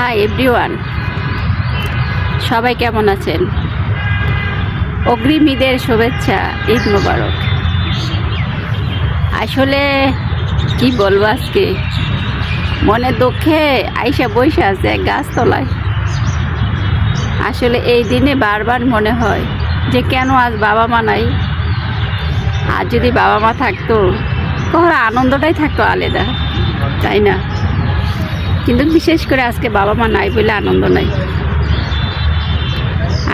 Hi everyone সবাই কেমন আছেন? অগ্রিম ঈদের শুভেচ্ছা, ঈদ মোবারক। আসলে, কি বলব আজকে? মনে দুঃখে আইসা বইসা আছে গাছতলায়। আসলে এই দিনে বারবার মনে হয় যে কেন আজ বাবা মা নাই? আর যদি বাবা মা থাকতো তাহলে আনন্দটাই থাকতো আলাদা, তাই না? কিন্তু বিশেষ করে আজকে বাবা মা নাই বলে আনন্দ নাই।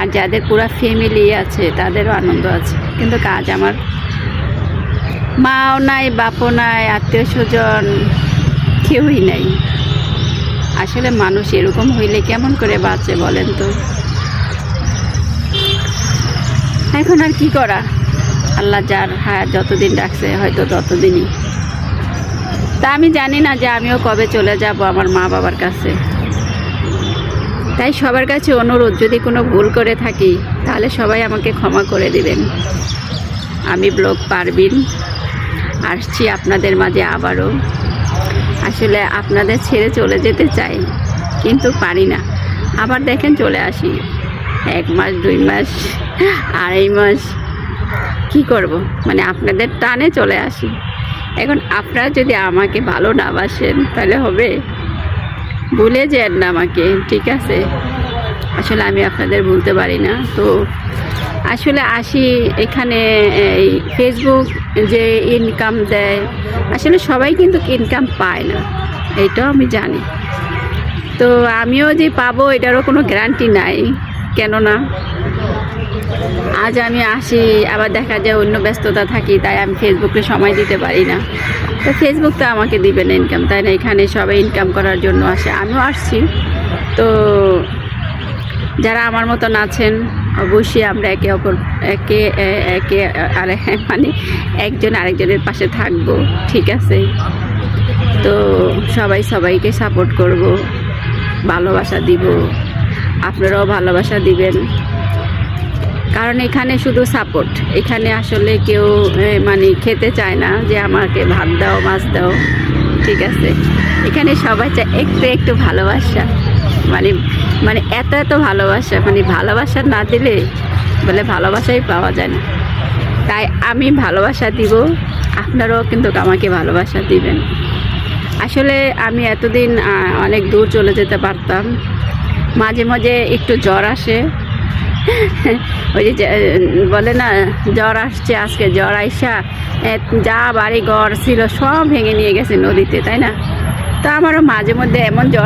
আর যাদের পুরা ফ্যামিলি আছে, তাদেরও আনন্দ আছে। কিন্তু কাজ আমার। মাও নাই, বাপও নাই, আত্মীয় স্বজন, কেউই নাই। আসলে মানুষ এরকম হইলে কেমন করে বাঁচে বলেন তো? এখন আর কি করা? আল্লাহ যার হ্যাঁ যতদিন রাখছে, হয়তো ততদিনই। তা আমি জানি না যে আমিও কবে চলে যাব আমার মা বাবার কাছে। তাই সবার কাছে অনুরোধ, যদি কোনো ভুল করে থাকি, তাহলে সবাই আমাকে ক্ষমা করে দিবেন। আমি ব্লগ পারবিন। আসছি আপনাদের মাঝে আবারও। আসলে আপনাদের ছেড়ে চলে যেতে চাই, কিন্তু পারি না। আবার দেখেন চলে আসি। এক মাস, দুই মাস, আড়াই মাস, কি করব? মানে আপনাদের টানে চলে আসি। এখন আপনারা যদি আমাকে ভালো না বাসেন, তাহলে হবে? ভুলে যান না আমাকে, ঠিক আছে? আসলে আমি আপনাদের ভুলতে পারি না। তো আসলে আসি এখানে, এই ফেসবুক যে ইনকাম দেয়, আসলে সবাই কিন্তু ইনকাম পায় না, এটাও আমি জানি। তো আমিও যে পাবো, এটারও কোনো গ্যারান্টি নাই, কেননা আজ আমি আসি, আবার দেখা যায় অন্য ব্যস্ততা থাকি, তাই আমি ফেসবুকে সময় দিতে পারি না। তো ফেসবুক তো আমাকে দিবে না ইনকাম তাই না? এখানে সবাই ইনকাম করার জন্য আসে। আমিও আসছি। তো যারা আমার মতন আছেন, অবশ্যই আমরা একে অপর, একে একে, আর মানে একজন আরেকজনের পাশে থাকব, ঠিক আছে? তো সবাই সবাইকে সাপোর্ট করব, ভালোবাসা দিব। আপনারাও ভালোবাসা দিবেন। কারণ এখানে শুধু সাপোর্ট এখানে আসলে কেউ মানে খেতে চায় না যে আমাকে ভাত দাও, মাছ দাও, ঠিক আছে। এখানে সবাই চায় একটু একটু ভালোবাসা। মানে মানে এত এত ভালোবাসা মানে ভালোবাসা না দিলে বলে ভালোবাসাই পাওয়া যায় না। তাই আমি ভালোবাসা দিব, আপনারাও কিন্তু আমাকে ভালোবাসা দিবেন। আসলে আমি এতদিন অনেক দূর চলে যেতে পারতাম। মাঝে মাঝে একটু জ্বর আসে। ওই যে বলে না, জ্বর আসছে আজকে, জ্বর আইসা যা বাড়ি ঘর ছিল সব ভেঙে নিয়ে গেছে নদীতে, তাই না? তো আমারও মাঝে মধ্যে এমন জ্বর